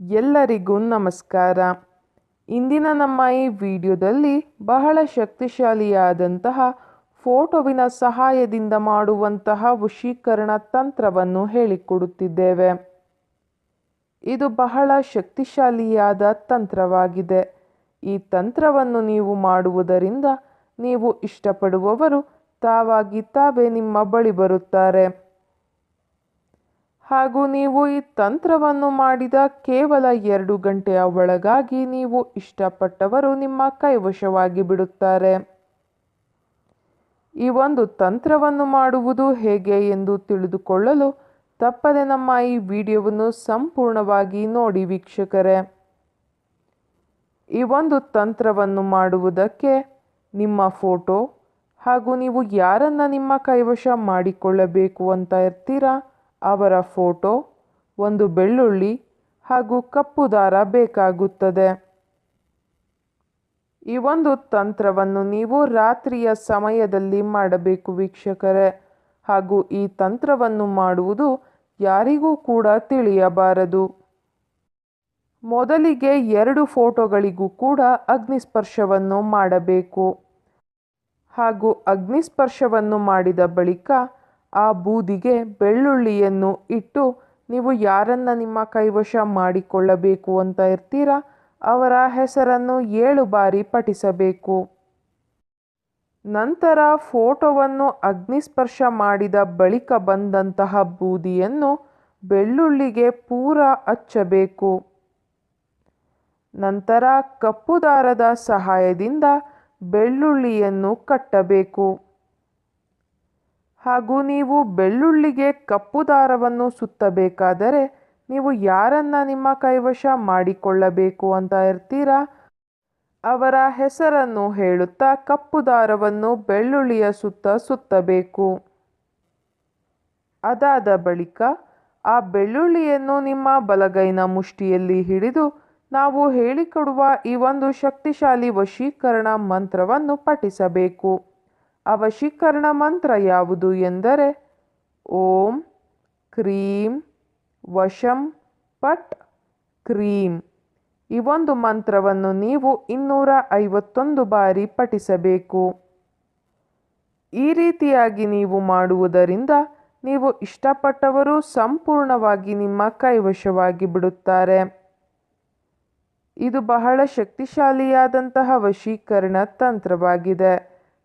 ಎಲ್ಲರಿಗೂ ನಮಸ್ಕಾರ. ಇಂದಿನ ನಮ್ಮ ಈ ವಿಡಿಯೋದಲ್ಲಿ ಬಹಳ ಶಕ್ತಿಶಾಲಿಯಾದಂತಹ ಫೋಟೋವಿನ ಸಹಾಯದಿಂದ ಮಾಡುವಂತಹ ವಶೀಕರಣ ತಂತ್ರವನ್ನು ಹೇಳಿಕೊಡುತ್ತಿದ್ದೇವೆ. ಇದು ಬಹಳ ಶಕ್ತಿಶಾಲಿಯಾದ ತಂತ್ರವಾಗಿದೆ. ಈ ತಂತ್ರವನ್ನು ನೀವು ಮಾಡುವುದರಿಂದ ನೀವು ಇಷ್ಟಪಡುವವರು ತಾವಾಗಿ ತಾವೇ ನಿಮ್ಮ ಬಳಿ ಬರುತ್ತಾರೆ. ಹಾಗೂ ನೀವು ಈ ತಂತ್ರವನ್ನು ಮಾಡಿದ ಕೇವಲ ಎರಡು ಗಂಟೆಯ ಒಳಗಾಗಿ ನೀವು ಇಷ್ಟಪಟ್ಟವರು ನಿಮ್ಮ ಕೈವಶವಾಗಿ ಬಿಡುತ್ತಾರೆ. ಈ ಒಂದು ತಂತ್ರವನ್ನು ಮಾಡುವುದು ಹೇಗೆ ಎಂದು ತಿಳಿದುಕೊಳ್ಳಲು ತಪ್ಪದೆ ನಮ್ಮ ಈ ವಿಡಿಯೋವನ್ನು ಸಂಪೂರ್ಣವಾಗಿ ನೋಡಿ ವೀಕ್ಷಕರೇ. ಈ ಒಂದು ತಂತ್ರವನ್ನು ಮಾಡುವುದಕ್ಕೆ ನಿಮ್ಮ ಫೋಟೋ ಹಾಗೂ ನೀವು ಯಾರನ್ನು ನಿಮ್ಮ ಕೈವಶ ಮಾಡಿಕೊಳ್ಳಬೇಕು ಅಂತ ಇರ್ತೀರಾ? ಅವರ ಫೋಟೋ, ಒಂದು ಬೆಳ್ಳುಳ್ಳಿ ಹಾಗೂ ಕಪ್ಪು ದಾರ ಬೇಕಾಗುತ್ತದೆ. ಈ ಒಂದು ತಂತ್ರವನ್ನು ನೀವು ರಾತ್ರಿಯ ಸಮಯದಲ್ಲಿ ಮಾಡಬೇಕು ವೀಕ್ಷಕರೇ. ಹಾಗೂ ಈ ತಂತ್ರವನ್ನು ಮಾಡುವುದು ಯಾರಿಗೂ ಕೂಡ ತಿಳಿಯಬಾರದು. ಮೊದಲಿಗೆ ಎರಡು ಫೋಟೋಗಳಿಗೂ ಕೂಡ ಅಗ್ನಿಸ್ಪರ್ಶವನ್ನು ಮಾಡಬೇಕು. ಹಾಗೂ ಅಗ್ನಿಸ್ಪರ್ಶವನ್ನು ಮಾಡಿದ ಬಳಿಕ ಆ ಬೂದಿಗೆ ಬೆಳ್ಳುಳ್ಳಿಯನ್ನು ಇಟ್ಟು, ನೀವು ಯಾರನ್ನ ನಿಮ್ಮ ಕೈವಶ ಮಾಡಿಕೊಳ್ಳಬೇಕು ಅಂತ ಇರ್ತೀರಾ? ಅವರ ಹೆಸರನ್ನು ಏಳು ಬಾರಿ ಪಠಿಸಬೇಕು. ನಂತರ ಫೋಟೋವನ್ನು ಅಗ್ನಿಸ್ಪರ್ಶ ಮಾಡಿದ ಬಳಿಕ ಬಂದಂತಹ ಬೂದಿಯನ್ನು ಬೆಳ್ಳುಳ್ಳಿಗೆ ಪೂರ ಹಚ್ಚಬೇಕು. ನಂತರ ಕಪ್ಪು ದಾರದ ಸಹಾಯದಿಂದ ಬೆಳ್ಳುಳ್ಳಿಯನ್ನು ಕಟ್ಟಬೇಕು. ಹಾಗೂ ನೀವು ಬೆಳ್ಳುಳ್ಳಿಗೆ ಕಪ್ಪು ದಾರವನ್ನು ಸುತ್ತಬೇಕಾದರೆ ನೀವು ಯಾರನ್ನ ನಿಮ್ಮ ಕೈವಶ ಮಾಡಿಕೊಳ್ಳಬೇಕು ಅಂತ ಇರ್ತೀರಾ? ಅವರ ಹೆಸರನ್ನು ಹೇಳುತ್ತಾ ಕಪ್ಪು ದಾರವನ್ನು ಬೆಳ್ಳುಳ್ಳಿಯ ಸುತ್ತ ಸುತ್ತಬೇಕು. ಅದಾದ ಬಳಿಕ ಆ ಬೆಳ್ಳುಳ್ಳಿಯನ್ನು ನಿಮ್ಮ ಬಲಗೈನ ಮುಷ್ಟಿಯಲ್ಲಿ ಹಿಡಿದು ನಾವು ಹೇಳಿಕೊಡುವ ಈ ಒಂದು ಶಕ್ತಿಶಾಲಿ ವಶೀಕರಣ ಮಂತ್ರವನ್ನು ಪಠಿಸಬೇಕು. ಆ ವಶೀಕರಣ ಮಂತ್ರ ಯಾವುದು ಎಂದರೆ ಓಂ ಕ್ರೀಂ ವಶಂ ಪಟ್ ಕ್ರೀಂ. ಈ ಒಂದು ಮಂತ್ರವನ್ನು ನೀವು ಇನ್ನೂರ ಐವತ್ತೊಂದು ಬಾರಿ ಪಠಿಸಬೇಕು. ಈ ರೀತಿಯಾಗಿ ನೀವು ಮಾಡುವುದರಿಂದ ನೀವು ಇಷ್ಟಪಟ್ಟವರು ಸಂಪೂರ್ಣವಾಗಿ ನಿಮ್ಮ ಕೈವಶವಾಗಿ ಬಿಡುತ್ತಾರೆ. ಇದು ಬಹಳ ಶಕ್ತಿಶಾಲಿಯಾದಂತಹ ವಶೀಕರಣ ತಂತ್ರವಾಗಿದೆ.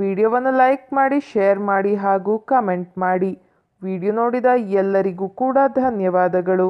ವಿಡಿಯೋವನ್ನು ಲೈಕ್ ಮಾಡಿ ಶೇರ್ ಮಾಡಿ ಹಾಗೂ ಕಮೆಂಟ್ ಮಾಡಿ. ವಿಡಿಯೋ ನೋಡಿದ ಎಲ್ಲರಿಗೂ ಕೂಡ ಧನ್ಯವಾದಗಳು.